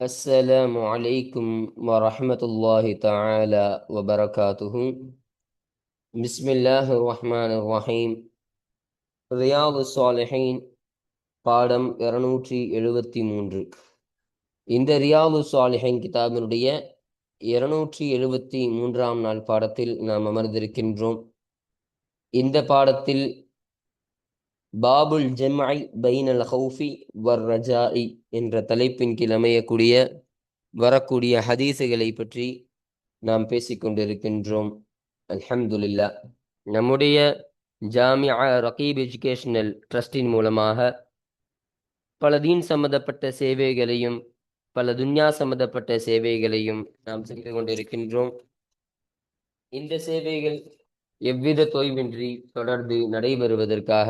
السلام عليكم ورحمة الله تعالى وبركاته بسم الله الرحمن الرحيم ரியாது சாலிஹீன் பாடம் இருநூற்றி எழுபத்தி மூன்று இந்த ரியாது சாலிஹீன் கிதாபினுடைய இருநூற்றி எழுபத்தி மூன்றாம் நாள் பாடத்தில் நாம் அமர்ந்திருக்கின்றோம் இந்த பாடத்தில் பாபுல் ஜெம்ஐ பைனல் ஹவுஃபி வர் ரஜாஇ என்ற தலைப்பின் கீழ் அமையக்கூடிய வரக்கூடிய ஹதீசுகளை பற்றி நாம் பேசிக்கொண்டிருக்கின்றோம் அல்ஹம்துலில்லா. நம்முடைய ஜாமியா ரகீப் எஜுகேஷனல் ட்ரஸ்டின் மூலமாக பல தீன் சம்பந்தப்பட்ட சேவைகளையும் பல துன்யா சம்பந்தப்பட்ட சேவைகளையும் நாம் செய்து கொண்டிருக்கின்றோம். இந்த சேவைகள் எவ்வித தொய்வின்றி தொடர்ந்து நடைபெறுவதற்காக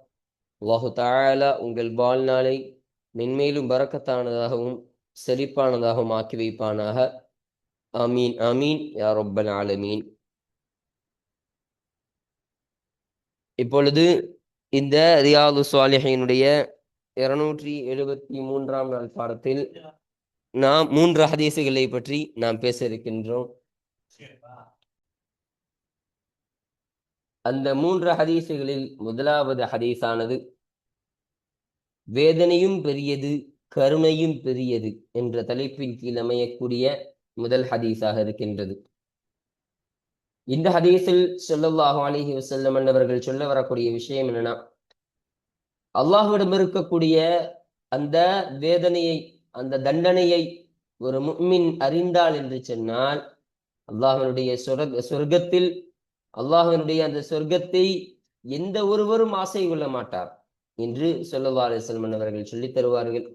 அல்லாஹு தாயாலா உங்கள் வாழ்நாளை மென்மேலும் பறக்கத்தானதாகவும் செழிப்பானதாகவும் ஆக்கி வைப்பானாக. அமீன் அமீன் யா ரொப்பன் ஆலமீன். இப்பொழுது இந்த ரியாது சுவாலிஹினுடைய இருநூற்றி எழுபத்தி மூன்றாம் நாள் பாடத்தில் நாம் மூன்று ஹதீசுகளை பற்றி நாம் பேச இருக்கின்றோம். அந்த மூன்று ஹதீசுகளில் முதலாவது ஹதீஸானது வேதனையும் பெரியது கருணையும் பெரியது என்ற தலைப்பின் கீழ் அமையக்கூடிய முதல் ஹதீஸாக இருக்கின்றது. இந்த ஹதீஸில் சொல்லல்லாஹு அலிஹி வசல்லம் என்பவர்கள் சொல்ல வரக்கூடிய விஷயம் என்னன்னா அல்லாஹுவிடம் இருக்கக்கூடிய அந்த வேதனையை அந்த தண்டனையை ஒரு முக்மின் அறிந்தாள் என்று சொன்னால் அல்லாஹனுடைய சொர்க சொர்க்கத்தில் அல்லாஹனுடைய அந்த சொர்க்கத்தை எந்த ஒருவரும் ஆசை கொள்ள மாட்டார் என்று சொல்லல்லா அலிசல்மன் அவர்கள் சொல்லித் தருவார்கள்.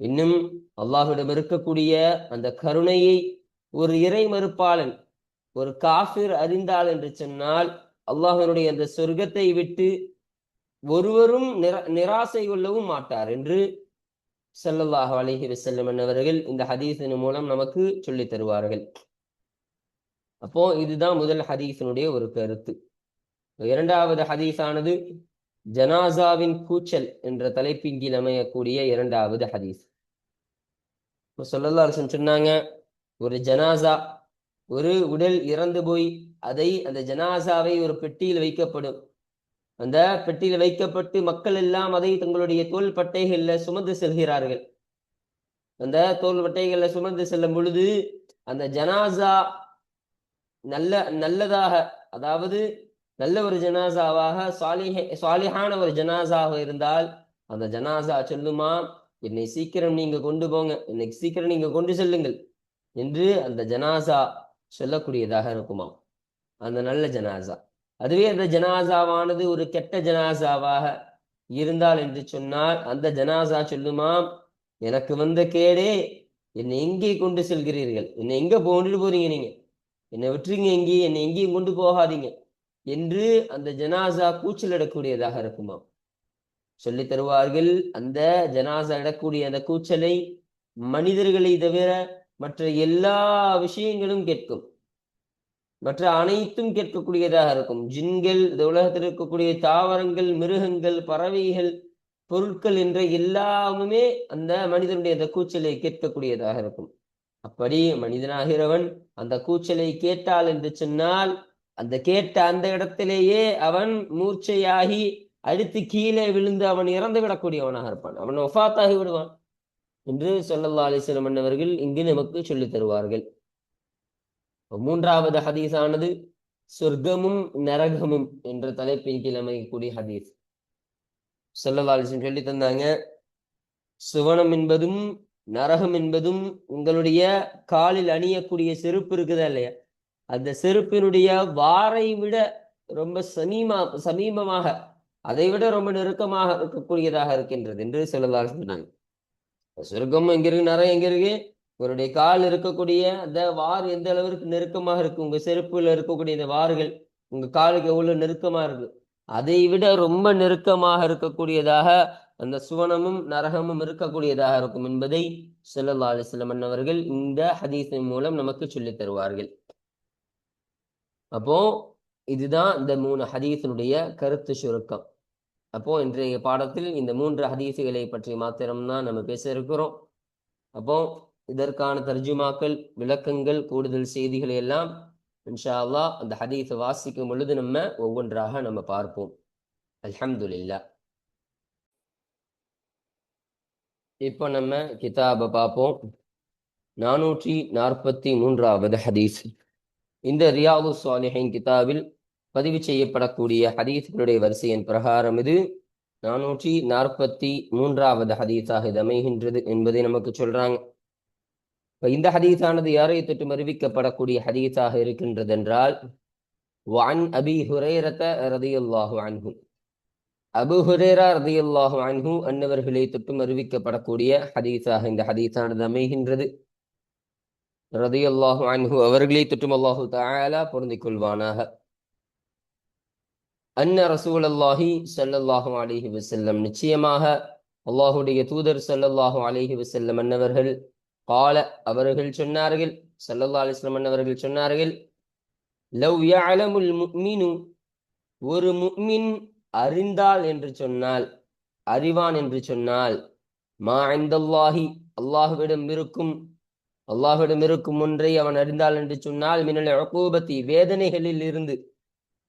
இன்னும் அல்லாஹுடன் இருக்கக்கூடிய அந்த கருணையை ஒரு இறை மறுப்பாளன் ஒரு காஃபிர் அறிந்தாள் என்று சொன்னால் அல்லாஹனுடைய அந்த சொர்க்கத்தை விட்டு ஒருவரும் நிரா நிராசை கொள்ளவும் மாட்டார் என்று செல்லல்லாஹ் அலஹி வசல்லம் அவர்கள் இந்த ஹதீஸின் மூலம் நமக்கு சொல்லித் தருவார்கள். அப்போ இதுதான் முதல் ஹதீஸினுடைய ஒரு கருத்து. இரண்டாவது ஹதீஸானது ஜனாசாவின் கூச்சல் என்ற தலைப்பின் கீழ் அமையக்கூடிய இரண்டாவது ஹதீஸ். சொல்லல்லா சொன்னாங்க ஒரு ஜனாசா ஒரு உடல் இறந்து போய் அதை அந்த ஜனாசாவை ஒரு பெட்டியில் வைக்கப்படும். அந்த பெட்டியில் வைக்கப்பட்டு மக்கள் எல்லாம் அதை தங்களுடைய தோல் பட்டைகள்ல சுமந்து செல்கிறார்கள். அந்த தோல் பட்டைகள்ல சுமந்து செல்லும் பொழுது அந்த ஜனாசா நல்ல நல்லதாக அதாவது நல்ல ஒரு ஜனாசாவாக சாலிஹ சாலிஹான ஒரு ஜனாசாக இருந்தால் அந்த ஜனாசா சொல்லுமா என்னை சீக்கிரம் நீங்க கொண்டு போங்க என்னை சீக்கிரம் நீங்க கொண்டு செல்லுங்கள் என்று அந்த ஜனாசா சொல்லக்கூடியதாக இருக்குமா அந்த நல்ல ஜனாசா. அதுவே அந்த ஜனாசாவானது ஒரு கெட்ட ஜனாசாவாக இருந்தால் என்று சொன்னால் அந்த ஜனாசா சொல்லுமாம் எனக்கு வந்த கேடே என்னை எங்கே கொண்டு செல்கிறீர்கள்? என்னை எங்க கொண்டுட்டு போறீங்க நீங்க? என்னை விட்டுருங்க எங்கேயும் என்னை எங்கேயும் கொண்டு போகாதீங்க என்று அந்த ஜனாசா கூச்சல் இடக்கூடியதாக இருக்குமா சொல்லி தருவார்கள் அந்த ஜனாசா இடக்கூடிய அந்த கூச்சலை மனிதர்களை தவிர மற்ற எல்லா விஷயங்களும் கேட்கும். மற்ற அனைத்தும் கேட்கக்கூடியதாக இருக்கும். ஜின்கள் இந்த உலகத்தில் இருக்கக்கூடிய தாவரங்கள் மிருகங்கள் பறவைகள் பொருட்கள் என்ற எல்லாமுமே அந்த மனிதனுடைய அந்த கூச்சலை கேட்கக்கூடியதாக இருக்கும். அப்படி மனிதனாகிறவன் அந்த கூச்சலை கேட்டால் என்று சொன்னால் அந்த கேட்ட அந்த இடத்திலேயே அவன் மூர்ச்சையாகி அடுத்து கீழே விழுந்து அவன் இறந்து விடக்கூடியவனாக இருப்பான். அவன் ஒஃபாத்தாகி விடுவான். என்று சொல்லல்லா அலிஸ்லம் அவர்கள் இங்கு நமக்கு சொல்லித் தருவார்கள். மூன்றாவது ஹதீஸானது சொர்க்கமும் நரகமும் என்ற தலைப்பின் கீழ் அமைக்கக்கூடிய ஹதீஸ். சொல்லல்லா அலிஸ்லம் சொல்லி தந்தாங்க சுவனம் என்பதும் நரகம் என்பதும் உங்களுடைய காலில் அணியக்கூடிய செருப்பு இருக்குதா இல்லையா? அந்த செருப்பினுடைய வாரை விட ரொம்ப சமீமா சமீபமாக அதை விட ரொம்ப நெருக்கமாக இருக்கக்கூடியதாக இருக்கின்றது என்று சொல்லலாக சொன்னாங்க. சொர்க்கம் எங்க இருக்கு? நரகம் எங்க இருக்கு? உங்களுடைய கால் இருக்கக்கூடிய அந்த வார் எந்த அளவிற்கு நெருக்கமாக இருக்கு? உங்க செருப்புல இருக்கக்கூடிய இந்த வார்கள் உங்க காலுக்கு எவ்வளவு நெருக்கமா இருக்கு? அதை விட ரொம்ப நெருக்கமாக இருக்கக்கூடியதாக அந்த சுவனமும் நரகமும் இருக்கக்கூடியதாக இருக்கும் என்பதை ஸல்லல்லாஹு அலைஹி வஸல்லம் அவர்கள் இந்த ஹதீஸின் மூலம் நமக்கு சொல்லித் தருவார்கள். அப்போ இதுதான் இந்த மூணு ஹதீஸினுடைய கருத்து சுருக்கம். அப்போ இன்றைய பாடத்தில் இந்த மூன்று ஹதீஸுகளை பற்றி மாத்திரம்தான் நம்ம பேச இருக்கிறோம். அப்போ இதற்கான தர்ஜுமாக்கள் விளக்கங்கள் கூடுதல் செய்திகளை எல்லாம் இன்ஷா அல்லாஹ் அந்த ஹதீஸை வாசிக்கும் பொழுது நம்ம ஒவ்வொன்றாக நம்ம பார்ப்போம். அலமதுல்லா இப்போ நம்ம கிதாபை பார்ப்போம். நானூற்றி நாற்பத்தி மூன்றாவது ஹதீஸ். இந்த ரியாது சாலிஹின் கிதாபில் பதிவு செய்யப்படக்கூடிய ஹதீஸ்களுடைய வரிசையின் பிரகாரம் இது. நானூற்றி நாற்பத்தி மூன்றாவது ஹதீஸாக இது அமைகின்றது என்பதை நமக்கு சொல்றாங்க. இப்போ இந்த ஹதீஸானது யாரை தொட்டு அறிவிக்கப்படக்கூடிய ஹதீஸாக இருக்கின்றது என்றால் வான் அபி ஹுரேரத ரதியுல்லாஹு அன்ஹு. அபு ஹுரேரா ரதியுல்லாஹு அன்ஹு அன்னவர்களை தொட்டும் அறிவிக்கப்படக்கூடிய ஹதீஸாக இந்த ஹதீஸானது அமைகின்றது. ரதியுல்லாஹு அன்ஹு அவர்களை தொட்டும் அல்லாஹு தாயாலா பொருந்திக் கொள்வானாக. அன்ன ரசூல் அல்லாஹி சல்லல்லாஹு அலிஹி வசல்லம் நிச்சயமாக அல்லாஹுடைய தூதர் சல்லல்லாஹு அலிஹி வசல்லம் அன்னவர்கள் கால அவர்கள் சொன்னார்கள் சல்லல்லா அலிஸ்லம் அன்னவர்கள் சொன்னார்கள் லவ் யாலமுல் முக்மினு ஒரு முக்மின் அறிந்தால் என்று சொன்னால் அறிவான் என்று சொன்னால் மா ஐந்தல்லாஹி அல்லாஹ்விடம் இருக்கும் அல்லாஹுவிடம் இருக்கும் ஒன்றை அவன் அறிந்தால் என்று சொன்னால் மின்னல் உகூபத்தி வேதனைகளில் இருந்து.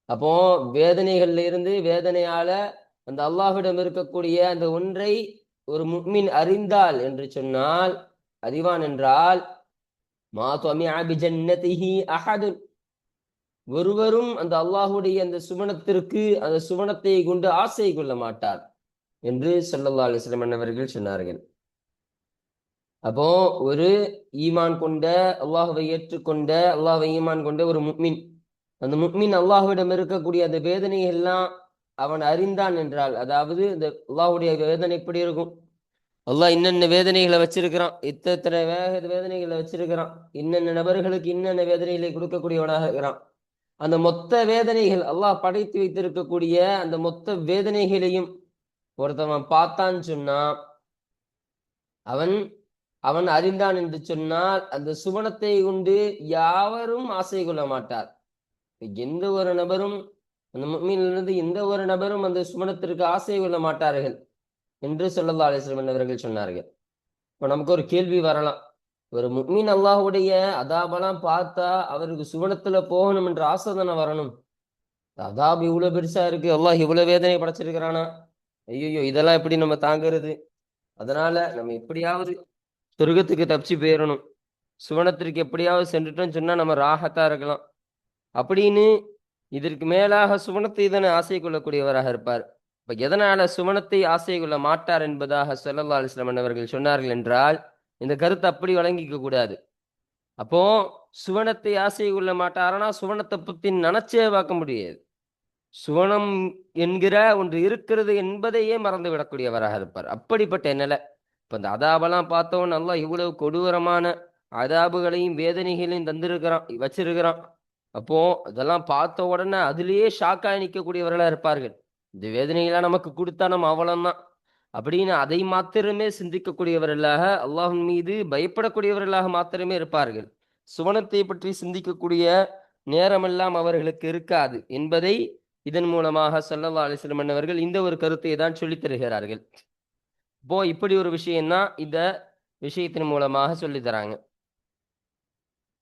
அப்போ வேதனைகள்ல இருந்து வேதனையால அந்த அல்லாஹ்விடம் இருக்கக்கூடிய அந்த ஒன்றை ஒரு முக்மின் அறிந்தால் என்று சொன்னால் அறிவான் என்றால் மா சுவாமி அபிஜன்னதிஹி அஹதுன். ஒருவரும் அந்த அல்லாஹுடைய அந்த சுவனத்திற்கு அந்த சுவனத்தை கொண்டு ஆசை கொள்ள மாட்டார் என்று சொல்லல்லா அலைஹி வஸல்லம் அவர்கள் சொன்னார்கள். அப்போ ஒரு ஈமான் கொண்ட அல்லாஹுவை ஏற்றுக்கொண்ட அல்லாஹை ஈமான் கொண்ட ஒரு முக்மின் அந்த முக்மின் அல்லாஹுவிடம் இருக்கக்கூடிய அந்த வேதனை எல்லாம் அவன் அறிந்தான் என்றால் அதாவது இந்த அல்லாஹுடைய வேதனை எப்படி இருக்கும்? அல்லாஹ் இன்னென்ன வேதனைகளை வச்சிருக்கிறான்? இத்தனை வேக வேதனைகளை வச்சிருக்கிறான்? இன்னென்ன நபர்களுக்கு இன்னென்ன வேதனைகளை கொடுக்கக்கூடியவனாக இருக்கிறான்? அந்த மொத்த வேதனைகள் அல்லாஹ் படைத்து வைத்திருக்கக்கூடிய அந்த மொத்த வேதனைகளையும் ஒருத்தவன் பார்த்தான்னு சொன்னா அவன் அவன் அறிந்தான் என்று சொன்னால் அந்த சுவனத்தை கொண்டு யாவரும் ஆசை கொள்ள மாட்டார். எந்த ஒரு நபரும் அந்த மீனிலிருந்து எந்த ஒரு நபரும் அந்த சுமணத்திற்கு ஆசை கொள்ள மாட்டார்கள் என்று சொல்லல்லா அலிஸ்லமன் அவர்கள் சொன்னார்கள். இப்போ நமக்கு ஒரு கேள்வி வரலாம். ஒரு முக்மீன் அல்லாஹுடைய அதாபெல்லாம் பார்த்தா அவருக்கு சுவனத்துல போகணும் என்ற ஆசை தானே வரணும். அதாப் இவ்வளவு பெருசா இருக்கு அல்லாஹ் இவ்வளவு வேதனை படைச்சிருக்கிறானா? ஐயோ இதெல்லாம் எப்படி நம்ம தாங்குறது? அதனால நம்ம எப்படியாவது சொர்க்கத்துக்கு தப்பிச்சு போயிடணும் சுவனத்திற்கு எப்படியாவது சென்றுட்டோம்னு சொன்னா நம்ம ராகத்தா இருக்கலாம். அப்படின்னு இதற்கு மேலாக சுவனத்தை தானே ஆசை கொள்ளக்கூடியவராக இருப்பார். இப்ப எதனால சுவனத்தை ஆசை கொள்ள மாட்டார் என்பதாக சொல்லல்லா அலிஸ்லாமன் அவர்கள் சொன்னார்கள் என்றால் இந்த கருத்தை அப்படி வழங்கிக்க கூடாது. அப்போ சுவனத்தை ஆசை கொள்ள மாட்டாரனா சுவனத்தை பற்றி நினைச்சே பார்க்க முடியாது. சுவனம் என்கிற ஒன்று இருக்கிறது என்பதையே மறந்து விடக்கூடியவராக இருப்பார். அப்படிப்பட்ட நிலை. இப்போ இந்த அதாபெல்லாம் பார்த்தோம். நல்லா இவ்வளவு கொடூரமான அதாபுகளையும் வேதனைகளையும் தந்திருக்கிறான் வச்சிருக்கிறான். அப்போ இதெல்லாம் பார்த்த உடனே அதுலேயே ஷாக்காக நிற்கக்கூடியவர்களாக இருப்பார்கள். இந்த வேதனைகளாம் நமக்கு கொடுத்தா நம்ம அவ்வளவுதான் அப்படின்னு அதை மாத்திரமே சிந்திக்கக்கூடியவர்களாக அல்லாஹின் மீது பயப்படக்கூடியவர்களாக மாத்திரமே இருப்பார்கள். சுவனத்தை பற்றி சிந்திக்கக்கூடிய நேரமெல்லாம் அவர்களுக்கு இருக்காது என்பதை இதன் மூலமாக சல்லல்லா அலிஸ்லம் அவர்கள் இந்த ஒரு கருத்தை தான் சொல்லித் தருகிறார்கள். இப்போ இப்படி ஒரு விஷயம்தான் இந்த விஷயத்தின் மூலமாக சொல்லி தராங்க.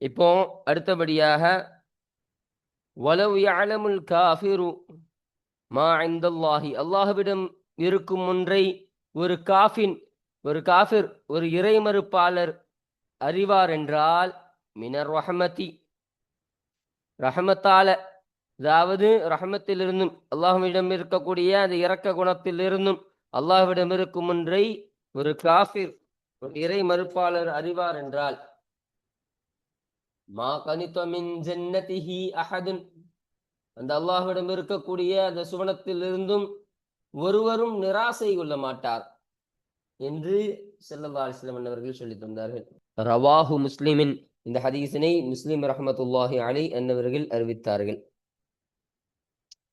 இப்போ அடுத்தபடியாக வலவு யஅலமுல் காஃபிரு மா இந்தல்லாஹி அல்லாஹ்விடம் இருக்கும் ஒன்றை ஒரு காஃபின் ஒரு காஃபிர் ஒரு இறைமறுப்பாளர் அறிவார் என்றால் மினர் ரஹமதி. ரஹமத்தால அதாவது ரஹமத்திலிருந்தும் அல்லாஹ்விடம் இருக்கக்கூடிய அந்த இரக்க குணத்திலிருந்தும் அல்லாஹ்விடம் இருக்கும் ஒன்றை ஒரு காஃபிர் ஒரு இறை மறுப்பாளர் அறிவார் என்றால் மா கனித்தமின் ஜன்னதிஹி அஹதுன். அந்த அல்லாஹ்விடம் இருக்கக்கூடிய அந்த சுவனத்திலிருந்தும் ஒருவரும் நிராசை கொள்ள மாட்டார் என்று ஸல்லல்லாஹு அலைஹி அவர்கள் சொல்லி தந்தார்கள். ரவாஹு முஸ்லிமின் இந்த ஹதீஸினை முஸ்லிம் ரஹமத்துல்லாஹி அலி என்னவர்கள் அறிவித்தார்கள்.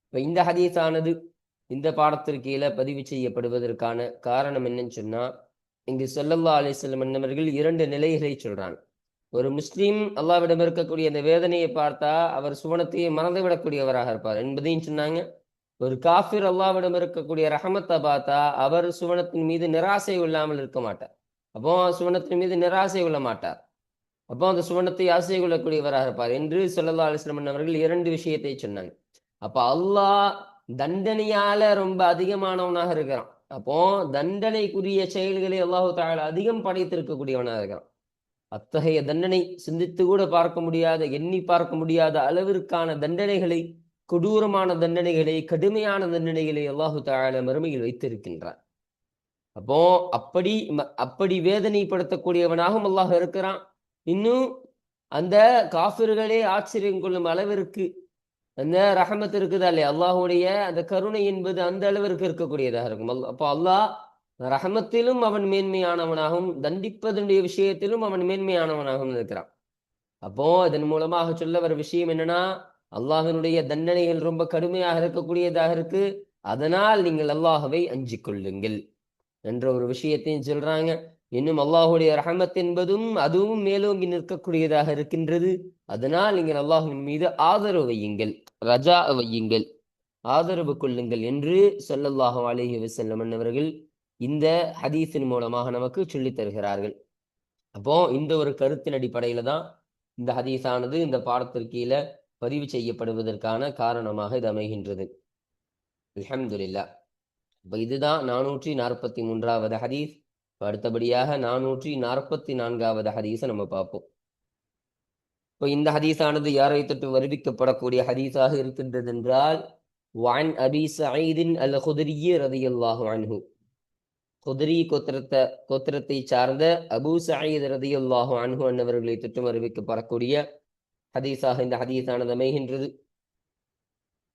இப்ப இந்த ஹதீஸானது இந்த பாடத்திற்கு கீழே பதிவு செய்யப்படுவதற்கான காரணம் என்னன்னு சொன்னா இங்கு ஸல்லல்லாஹு அலிஸ்லம் என்னவர்கள் இரண்டு நிலைகளை சொல்றாங்க. ஒரு முஸ்லீம் அல்லாவிடம் இருக்கக்கூடிய அந்த வேதனையை பார்த்தா அவர் சுவனத்தையே மறந்து விடக்கூடியவராக இருப்பார் என்பதையும் சொன்னாங்க. ஒரு காஃபிர் அல்லாவிடம் இருக்கக்கூடிய ரஹமத்தை பார்த்தா அவர் சுவனத்தின் மீது நிராசை இல்லாமல் இருக்க மாட்டார். அப்போ சுவனத்தின் மீது நிராசை கொள்ள மாட்டார். அப்போ அந்த சுவனத்தை ஆசை கொள்ளக்கூடியவராக இருப்பார் என்று சொல்லல்லா அலிஸ்லமன் அவர்கள் இரண்டு விஷயத்தை சொன்னாங்க. அப்போ அல்லாஹ் தண்டனையால ரொம்ப அதிகமானவனாக இருக்கிறான். அப்போ தண்டனைக்குரிய செயல்களை அல்லாஹு தாயால் அதிகம் படைத்திருக்கக்கூடியவனாக இருக்கிறான். அத்தகைய தண்டனை சிந்தித்து கூட பார்க்க முடியாத எண்ணி பார்க்க முடியாத அளவிற்கான தண்டனைகளை கொடூரமான தண்டனைகளை கடுமையான தண்டனைகளை அல்லாஹு தால மறுமையில் வைத்திருக்கின்றான். அப்போ அப்படி அப்படி வேதனைப்படுத்தக்கூடியவனாகவும் அல்லாஹ் இருக்கிறான். இன்னும் அந்த காஃபிர்களே ஆச்சரியம் கொள்ளும் அளவிற்கு அந்த ரஹமத் இருக்குதா இல்லையா? அல்லாஹுடைய அந்த கருணை என்பது அந்த அளவிற்கு இருக்கக்கூடியதாக இருக்கும். அல்ல அப்போ அல்லாஹ் ரஹமத்திலும் அவன் மேன்மையானவனாகவும் தண்டிப்பதனுடைய விஷயத்திலும் அவன் மேன்மையானவனாகவும் இருக்கிறான். அப்போ இதன் மூலமாக சொல்ல வர விஷயம் என்னன்னா அல்லாஹனுடைய தண்டனைகள் ரொம்ப கடுமையாக இருக்கக்கூடியதாக இருக்கு. அதனால் நீங்கள் அல்லாஹவை அஞ்சு கொள்ளுங்கள் என்ற ஒரு விஷயத்தையும் சொல்றாங்க. இன்னும் அல்லாஹுடைய ரஹமத் என்பதும் அதுவும் மேலோங்கி நிற்கக்கூடியதாக இருக்கின்றது. அதனால் நீங்கள் அல்லாஹுவின் மீது ஆதரவு வையுங்கள் ரஜா வையுங்கள் ஆதரவு கொள்ளுங்கள் என்று சொல்லல்லாஹு அலஹி வசல்லம் அவர்கள் இந்த ஹதீஸின் மூலமாக நமக்கு சொல்லித் தருகிறார்கள். அப்போ இந்த ஒரு கருத்தின் அடிப்படையில தான் இந்த ஹதீஸானது இந்த பாடத்திற்கீழ பதிவு செய்யப்படுவதற்கான காரணமாக இது அமைகின்றது. அலமதுல்லா இப்போ இதுதான் நானூற்றி நாற்பத்தி மூன்றாவது ஹதீஸ். அடுத்தபடியாக நானூற்றி நாற்பத்தி நான்காவது ஹதீஸை நம்ம பார்ப்போம். இப்போ இந்த ஹதீஸானது யாரை தொட்டு வருவிக்கப்படக்கூடிய ஹதீஸாக இருக்கின்றது என்றால் வான் அபி சயீதின் அல் ஹுதரியே ரதியல்லாஹு அன்ஹு குதிரி கோத்திரத்தை கோத்திரத்தை சார்ந்த அபு சயீத் ரதியுல்லாஹு அன்ஹு அன்னவர்களை தொட்டும் அறிவிக்கப்படக்கூடிய ஹதீஸாக இந்த ஹதீஸானது அமைகின்றது.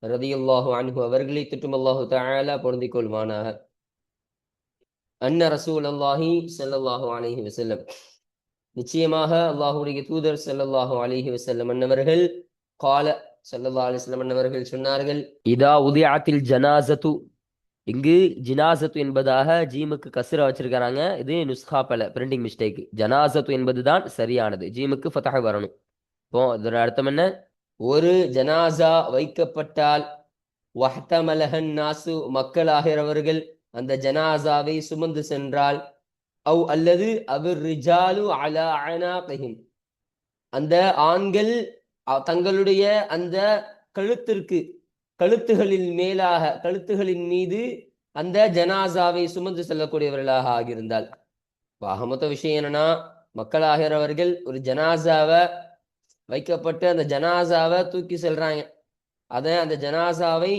ரதியுல்லாஹு அன்ஹு அவர்களை திட்டும் அல்லாஹு தஆலா பொருந்திக் கொள்வானாக அன்ன ரசூல் அல்லாஹி செல்லல்லாஹு அலைஹி வசல்லம் நிச்சயமாக அல்லாஹுடைய தூதர் செல்லல்லாஹு அலைஹி வசல்லம் அன்னவர்கள் கால செல்லல்லா அலிஸ்லம் அன்னவர்கள் சொன்னார்கள் இதா உதயாத்தில் ஜனாசத்து இங்கு ஜினாசத்து என்பதாக ஜீமுக்கு கசுரா வச்சிருக்கிறாங்க. இது நுஸ்கா பல பிரிண்டிங் மிஸ்டேக் ஜனாசத்து என்பதுதான் சரியானது. ஜீமுக்கு ஃபதாக வரணும். இப்போ இதோட அர்த்தம் என்ன? ஒரு ஜனாசா வைக்கப்பட்டால் வஹ்தமலஹன் நாசு மக்களாகிறவர்கள் அந்த ஜனாசாவை சுமந்து சென்றால் அவ் அல்லது அவர் ரிஜாலு அலா அந்த ஆண்கள் தங்களுடைய அந்த கழுத்திற்கு கழுத்துகளின் மேலாக கழுத்துகளின் மீது அந்த ஜனாசாவை சுமந்து செல்லக்கூடியவர்களாக ஆகியிருந்தால். மொத்த விஷயம் என்னன்னா மக்களாகிறவர்கள் ஒரு ஜனாசாவை வைக்கப்பட்டு அந்த ஜனாசாவை தூக்கி செல்றாங்க. அதை அந்த ஜனாசாவை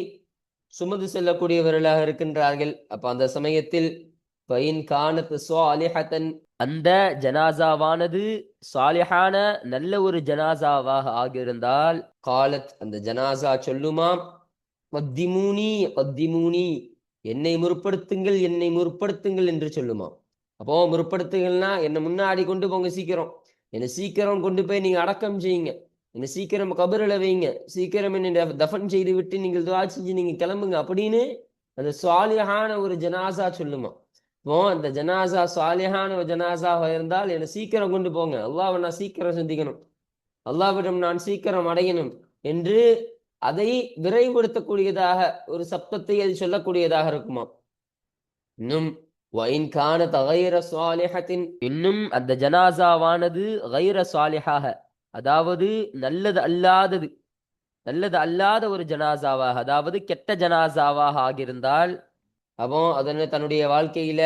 சுமந்து செல்லக்கூடியவர்களாக இருக்கின்றார்கள். அப்ப அந்த சமயத்தில் பயின் கானத்து சாலிஹத்தன் அந்த ஜனாசாவானது சாலிஹான நல்ல ஒரு ஜனாசாவாக ஆகியிருந்தால் காலத் அந்த ஜனாசா சொல்லுமாம் பத்திமூனி பத்திமூனி என்னை முற்படுத்துங்கள் என்னை முற்படுத்துங்கள் என்று சொல்லுமாம் அப்போ முற்படுத்துங்கள்னா என்னை முன்னாடி கொண்டு போங்க சீக்கிரம். என்னை சீக்கிரம் கொண்டு போய் நீங்கள் அடக்கம் செய்யுங்க. என்னை சீக்கிரம் கபரில் வைங்க. சீக்கிரம் என்னை தஃபன் செய்து விட்டு நீங்கள் துவா செஞ்சு நீங்கள் கிளம்புங்க அப்படின்னு அந்த சுவாலியகான ஒரு ஜனாசா சொல்லுமா. இப்போ அந்த ஜனாசா சுவாலியகான ஒரு ஜனாசாக இருந்தால் என்னை சீக்கிரம் கொண்டு போங்க. அல்லாவை நான் சீக்கிரம் சிந்திக்கணும். அல்லாவிடம் நான் சீக்கிரம் அடையணும் என்று அதை விரைவுபடுத்தக்கூடியதாக ஒரு சப்தத்தை அது சொல்லக்கூடியதாக இருக்குமா. இன்னும் வைன் தகைர சுவாலிஹத்தின் இன்னும் அந்த ஜனாசாவானது கைர சுவாலிஹாக அதாவது நல்லது அல்லாதது. நல்லது அல்லாத ஒரு ஜனாசாவாக. அதாவது கெட்ட ஜனாசாவாக ஆகியிருந்தால் அப்போ அதனை தன்னுடைய வாழ்க்கையில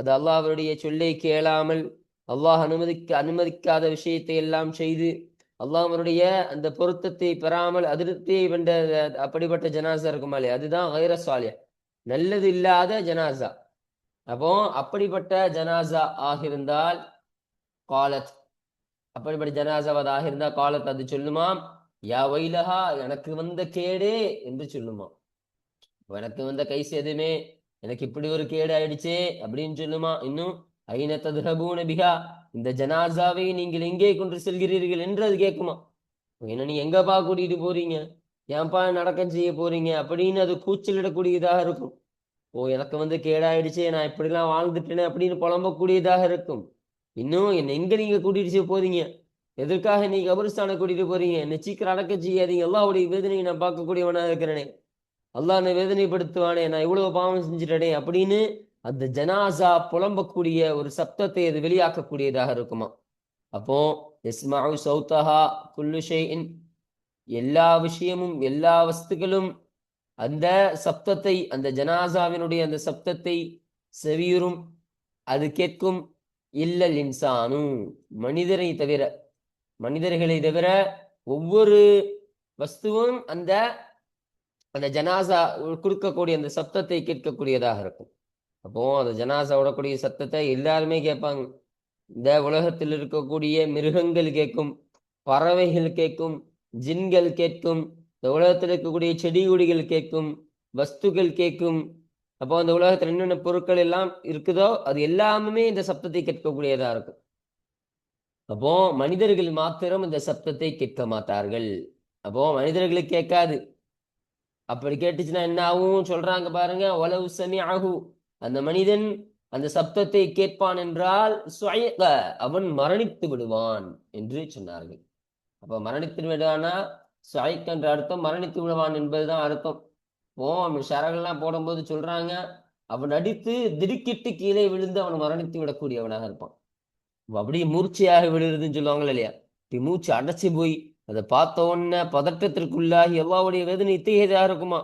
அது அல்லாஹருடைய சொல்லை கேளாமல் அல்லாஹ் அனுமதிக்க அனுமதிக்காத விஷயத்தை எல்லாம் செய்து அல்லாஹ் அவருடைய அந்த பொருத்தத்தை பெறாமல் அதிருப்தியை வென்ற அப்படிப்பட்ட ஜனாசா இருக்குமா இல்லையா? அதுதான் கைர சுவாலியா நல்லது இல்லாத ஜனாசா. அப்போ அப்படிப்பட்ட ஜனாசா ஆகியிருந்தால் காலத் அப்படிப்பட்ட ஜனாசாவதாக ஆகியிருந்தா காலத் அது சொல்லுமாம் யா வைலஹா எனக்கு வந்த கேடே என்று சொல்லுமா? எனக்கு வந்த கை எதுவுமே எனக்கு இப்படி ஒரு கேடு ஆயிடுச்சே அப்படின்னு சொல்லுமா? இன்னும் ஐன ததுஹபூன பிகா இந்த ஜனாசாவை நீங்கள் எங்கே கொண்டு செல்கிறீர்கள் என்று அது கேட்குமா? என்ன நீ எங்கப்பா கூட்டிட்டு போறீங்க? ஏன்பா நடக்க செய்ய போறீங்க? அப்படின்னு அது கூச்சலிடக்கூடியதாக இருக்கும். ஓ எனக்கு வந்து கேடாயிடுச்சு நான் இப்படிலாம் வாழ்ந்துட்டேனே அப்படின்னு புலம்பக்கூடியதாக இருக்கும். இன்னும் என்ன எங்க நீங்க கூட்டிட்டு செய்ய போறீங்க? எதற்காக நீ கபரிஸ்தானை கூட்டிட்டு போறீங்க? என்ன சீக்கிரம் அடக்க செய்யாதீங்க. அல்லாவுடைய வேதனையை நான் பார்க்கக்கூடியவனாக இருக்கிறேனே. அல்லா என்னை வேதனைப்படுத்துவானே. நான் இவ்வளவு பாவம் செஞ்சுட்டேனே அப்படின்னு அந்த ஜனாசா புலம்பக்கூடிய ஒரு சப்தத்தை அது வெளியாக்கக்கூடியதாக இருக்குமா அப்போ இஸ்மாவு சௌத்தஹா குல்லு எல்லா விஷயமும் எல்லா வஸ்துக்களும் அந்த சப்தத்தை அந்த ஜனாசாவினுடைய அந்த சப்தத்தை செவியுறும் அது கேட்கும் இல்லல் இன்சானு. மனிதரை தவிர மனிதர்களை தவிர ஒவ்வொரு வஸ்துவும் அந்த அந்த ஜனாசா கொடுக்கக்கூடிய அந்த சப்தத்தை கேட்கக்கூடியதாக இருக்கும். அப்போ அந்த ஜனாசா விடக்கூடிய சத்தத்தை எல்லாருமே கேட்பாங்க. இந்த உலகத்தில் இருக்கக்கூடிய மிருகங்கள் கேட்கும் பறவைகள் கேட்கும் ஜின்கள் கேட்கும் இந்த உலகத்தில் இருக்கக்கூடிய செடி கொடிகள் கேட்கும் வஸ்துகள் கேட்கும் அப்போ அந்த உலகத்தில் என்னென்ன பொருட்கள் எல்லாம் இருக்குதோ அது எல்லாமே இந்த சப்தத்தை கேட்கக்கூடியதா இருக்கும். அப்போ மனிதர்கள் மாத்திரம் இந்த சப்தத்தை கேட்க மாட்டார்கள். அப்போ மனிதர்களுக்கு கேட்காது. அப்படி கேட்டுச்சுன்னா என்ன ஆகும் சொல்றாங்க பாருங்க உலவு சமி ஆகு அந்த மனிதன் அந்த சப்தத்தை கேட்பான் என்றால் அவன் மரணித்து விடுவான் என்று சொன்னார்கள். அப்ப மரணித்து விடுவானா? சாய்க் என்ற அர்த்தம் மரணித்து விடுவான் என்பதுதான் அர்த்தம். ஓம் ஷரகெல்லாம் போடும்போது சொல்றாங்க அவன் அடித்து திடுக்கிட்டு கீழே விழுந்து அவன் மரணித்து விடக்கூடியவனாக இருப்பான். அப்படியே மூர்ச்சையாக விழுறதுன்னு சொல்லுவாங்களே இல்லையா? இப்படி மூச்சு அடைச்சி போய் அதை பார்த்த உடனே பதட்டத்திற்குள்ளாகி எல்லாவுடைய வேதனை இத்தகையதாக இருக்குமா?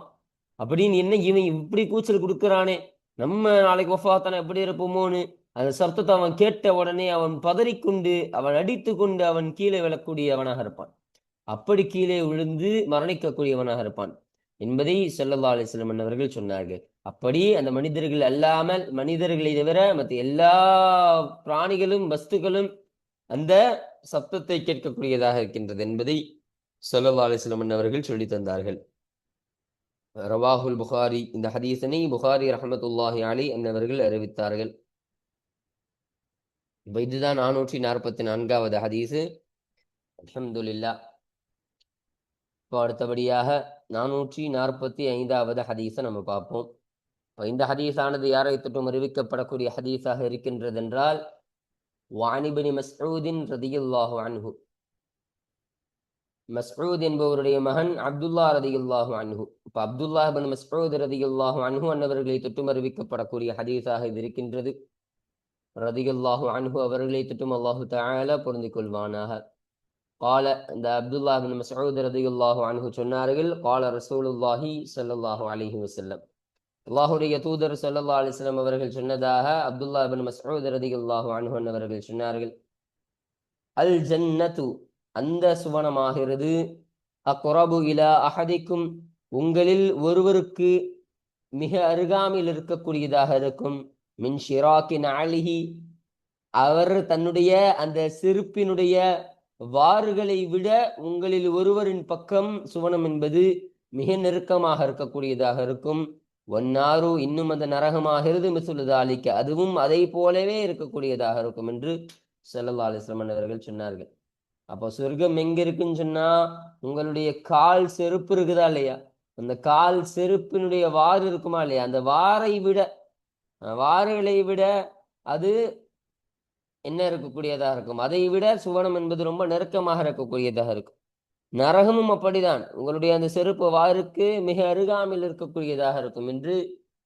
அப்படின்னு என்ன இவன் இப்படி கூச்சல் கொடுக்குறானே? நம்ம நாளைக்கு ஒஃபாத்தான எப்படி இருப்போமோன்னு அந்த சப்தத்தை அவன் கேட்ட உடனே அவன் பதறிக்கொண்டு அவன் அடித்து கொண்டு அவன் கீழே விழக்கூடியவனாக இருப்பான். அப்படி கீழே விழுந்து மரணிக்கக்கூடியவனாக இருப்பான். என்பதை செல்லல்லா அலிஸ்லம் அவர்கள் சொன்னார்கள். அப்படி அந்த மனிதர்கள் அல்லாமல் மனிதர்களை தவிர மற்ற எல்லா பிராணிகளும் வஸ்துகளும் அந்த சப்தத்தை கேட்கக்கூடியதாக இருக்கின்றது என்பதை சொல்லல்லா அலைஹி அவர்கள் சொல்லி தந்தார்கள். ரவாஹுல் புகாரி இந்த ஹதீசனை புகாரி ரஹமத்துல்லாஹி அலி என்னவர்கள் அறிவித்தார்கள். இப்போ இதுதான் நானூற்றி நாற்பத்தி நான்காவது ஹதீஸு. அலமதுல்லா இப்போ அடுத்தபடியாக நானூற்றி நாற்பத்தி ஐந்தாவது ஹதீஸை நம்ம பார்ப்போம். இப்போ இந்த ஹதீஸானது யாரை தொட்டும் அறிவிக்கப்படக்கூடிய ஹதீஸாக இருக்கின்றது என்றால் வாணிபனி மஸ்ஊதின் ரதியுல்லாஹு அன்ஹு மஸ்ரூத் என்பவருடைய மகன் அப்துல்லா ரதியுல்லாஹு அன்ஹு. இப்போ அப்துல்லா பின் மஸ்ரூத் ரதியுல்லாஹு அன்ஹு அன்னவர்களை தொட்டும் அறிவிக்கப்படக்கூடிய ஹதீஸாக இது இருக்கின்றது. ரதியுல்லாஹு அன்ஹு அவர்களை தொட்டும் அல்லாஹு தாழ பொருந்திக் கொள்வானாக. கால இந்த அப்துல்லா பின் மசூத் ரதியுல்லாஹு அன்ஹு சொன்னார்கள் கால ரசூலுல்லாஹி சல்லாஹூ அலிஹி வசல்லம் அல்லாஹுடைய தூதர் சல்லா அலிஸ்லாம் அவர்கள் சொன்னதாக அப்துல்லா பின் மசூத் ரதியுல்லாஹு அன்ஹு அவர்கள் சொன்னார்கள். அல் ஜன்னத்து அந்த சுவனமாகிறது. அக்குரபு இலா அகதிக்கும் உங்களில் ஒருவருக்கு மிக அருகாமையில் இருக்கக்கூடியதாக இருக்கும். மின் ஷிராக்கின் அலிஹி அவர் தன்னுடைய அந்த சிறுப்பினுடைய வாறுகளை விட உங்களில் ஒருவரின் பக்கம் சுவனம் என்பது மிக நெருக்கமாக இருக்கக்கூடியதாக இருக்கும். ஒன்னாரோ இன்னும் அந்த நரகமாகிறது மிசுலுதாலிக்க அதுவும் அதை போலவே இருக்கக்கூடியதாக இருக்கும் என்று செல்லல்லா அலிஸ்லமன் அவர்கள் சொன்னார்கள். அப்போ சொர்க்கம் எங்க இருக்குன்னு சொன்னா உங்களுடைய கால் செருப்பு இருக்குதா இல்லையா? அந்த கால் செருப்பினுடைய வாறு இருக்குமா இல்லையா? அந்த வாரை விட வாறுகளை விட அது என்ன இருக்கக்கூடியதாக இருக்கும்? அதை விட சுவனம் என்பது ரொம்ப நெருக்கமாக இருக்கக்கூடியதாக இருக்கும். நரகமும் அப்படிதான் உங்களுடைய அந்த செருப்பு வாருக்கு மிக அருகாமையில் இருக்கக்கூடியதாக இருக்கும் என்று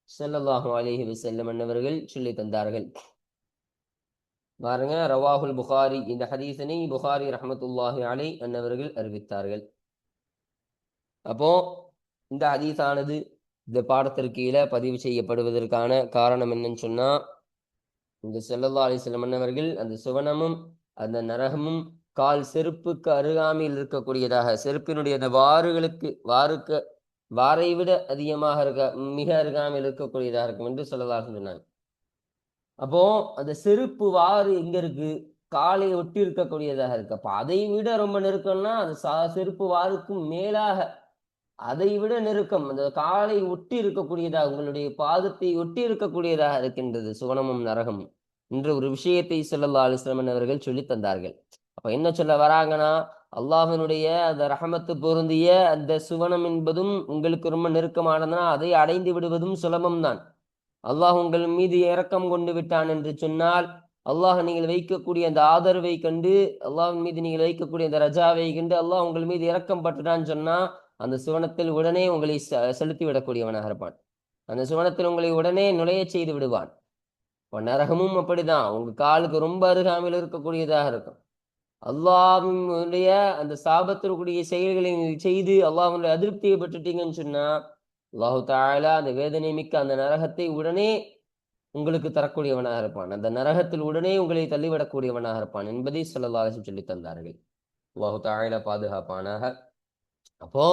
செல்லல்லாஹு அலிஹி வசல்லம் என்னவர்கள் சொல்லி தந்தார்கள். பாருங்க ரவாஹுல் புகாரி இந்த ஹதீசனை புகாரி ரஹமத்துல்லாஹி அலை அன்னவர்கள் அறிவித்தார்கள். அப்போ இந்த ஹதீஸானது இந்த பாடத்திற்கு கீழே பதிவு செய்யப்படுவதற்கான காரணம் என்னன்னு சொன்னா இந்த செல்லல்லா சில மன்னவர்கள் அந்த சுவனமும் அந்த நரகமும் கால் செருப்புக்கு அருகாமையில் இருக்கக்கூடியதாக செருப்பினுடைய அந்த வாறுகளுக்கு வாருக்கு வாரை விட அதிகமாக இருக்க மிக அருகாமையில் இருக்கக்கூடியதாக இருக்கும் என்று சொல்லலாக சொன்னாங்க. அப்போ அந்த செருப்பு வாறு எங்க இருக்கு? காலை ஒட்டி இருக்கக்கூடியதாக இருக்கு. அப்ப அதை விட ரொம்ப நெருக்கம்னா அது சா- செருப்பு வாருக்கும் மேலாக அதை விட நெருக்கம் அந்த காலை ஒட்டி இருக்கக்கூடியதாக உங்களுடைய பாதத்தை ஒட்டி இருக்கக்கூடியதாக இருக்கின்றது சுவனமும் நரகமும். என்ற ஒரு விஷயத்தை ஸல்லல்லாஹு அலைஹி அவர்கள் சொல்லி தந்தார்கள். அப்ப என்ன சொல்ல வராங்கன்னா அல்லாஹனுடைய அந்த ரஹமத்து பொருந்திய அந்த சுவனம் என்பதும் உங்களுக்கு ரொம்ப நெருக்கமானதுனா அதை அடைந்து விடுவதும் சுலபம்தான் அல்லாஹ் உங்கள் மீது இறக்கம் கொண்டு விட்டான் என்று சொன்னால் அல்லாஹ் நீங்கள் வைக்கக்கூடிய அந்த ஆதரவை கண்டு அல்லாஹ் மீது நீங்கள் வைக்கக்கூடிய அந்த ரஜாவை கண்டு அல்லாஹ் உங்கள் மீது இறக்கம் பட்டுட்டான்னு சொன்னா அந்த சுவனத்தில் உடனே உங்களை செலுத்தி விடக்கூடியவனாக இருப்பான். அந்த சுவனத்தில் உங்களை உடனே நுழைய செய்து விடுவான். இப்போ நரகமும் அப்படிதான். உங்க காலுக்கு ரொம்ப அருகாமையில் இருக்கக்கூடியதாக இருக்கும். அல்லாஹ்வினுடைய அந்த சாபத்திற்குரிய செயல்களை செய்து அல்லாஹ்வுடைய அதிருப்தியை பெற்றுட்டீங்கன்னு சொன்னா அல்லாஹு தாலா அந்த வேதனை மிக்க அந்த நரகத்தை உடனே உங்களுக்கு தரக்கூடியவனாக இருப்பான். அந்த நரகத்தில் உடனே உங்களை தள்ளிவிடக்கூடியவனாக இருப்பான் என்பதை சொல்லலாக சொல்லி தந்தார்கள். அல்லாஹு தாலா பாதுகாப்பானாக. அப்போ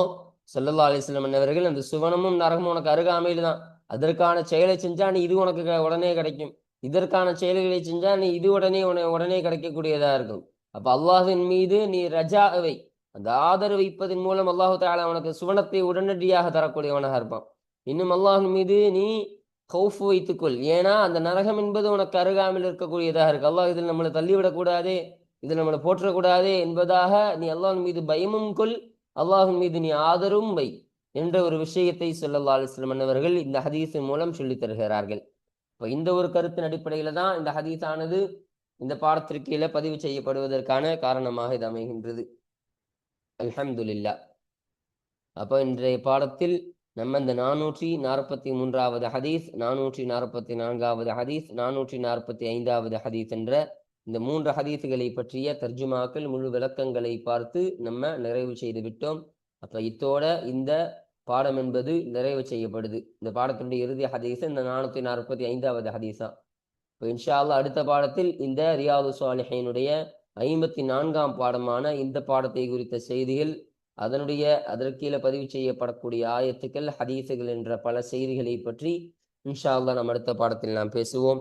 ஸல்லல்லாஹு அலிஸ்லம் என்னவர்கள் அவர்கள் அந்த சுவனமும் நரகமும் உனக்கு அருகாமையில் தான் அதற்கான செயலை செஞ்சா நீ இது உனக்கு க- உடனே கிடைக்கும். இதற்கான செயல்களை செஞ்சா நீ இது உடனே உன- உடனே கிடைக்கக்கூடியதா இருக்கும். அப்ப அல்லாஹின் மீது நீ ரஜாவை அந்த ஆதரவு வைப்பதன் மூலம் அல்லாஹு தாலா உனக்கு சுவனத்தை உடனடியாக தரக்கூடியவனாக இருப்பான். இன்னும் அல்லாஹின் மீது நீ கௌஃப் வைத்துக்கொள். ஏன்னா அந்த நரகம் என்பது உனக்கு அருகாமையில் இருக்கக்கூடியதாக இருக்கு. அல்லாஹ் இதில் நம்மளை தள்ளிவிடக்கூடாதே இதில் நம்மளை போற்றக்கூடாதே என்பதாக நீ அல்லாஹின் மீது பயமும் கொள் அல்லாஹும் மீது நீ ஆதரவும் வை என்ற ஒரு விஷயத்தை ஸல்லல்லாஹு அலைஹி அவர்கள் இந்த ஹதீஸின் மூலம் சொல்லித் தருகிறார்கள். இப்போ இந்த ஒரு கருத்தின் அடிப்படையில் தான் இந்த ஹதீஸானது இந்த பாடத்திற்கீழ பதிவு செய்யப்படுவதற்கான காரணமாக இது அமைகின்றது. அல்ஹம்துலில்லாஹ். அப்போ இன்றைய பாடத்தில் நம்ம இந்த நானூற்றி நாற்பத்தி மூன்றாவது ஹதீஸ் நானூற்றி நாற்பத்தி நான்காவது ஹதீஸ் நானூற்றி நாற்பத்தி ஐந்தாவது ஹதீஸ் என்ற இந்த மூன்று ஹதீஸுகளை பற்றிய தர்ஜுமாக்கள் முழு விளக்கங்களை பார்த்து நம்ம நிறைவு செய்து விட்டோம். அப்ப இத்தோட இந்த பாடம் என்பது நிறைவு செய்யப்படுது. இந்த பாடத்தினுடைய இறுதி ஹதீஸ் இந்த நானூற்றி நாற்பத்தி ஐந்தாவது ஹதீஸா. இப்போ இன்ஷா அடுத்த பாடத்தில் இந்த ரியாது சாலிஹினுடைய ஐம்பத்தி நான்காம் பாடமான இந்த பாடத்தை குறித்த செய்திகள் அதனுடைய அதற்கீழே பதிவு செய்யப்படக்கூடிய ஆயத்துக்கள் ஹதீஸுகள் என்ற பல செய்திகளை பற்றி இன்ஷா அல்லாஹ் நம்ம அடுத்த பாடத்தில் நாம் பேசுவோம்.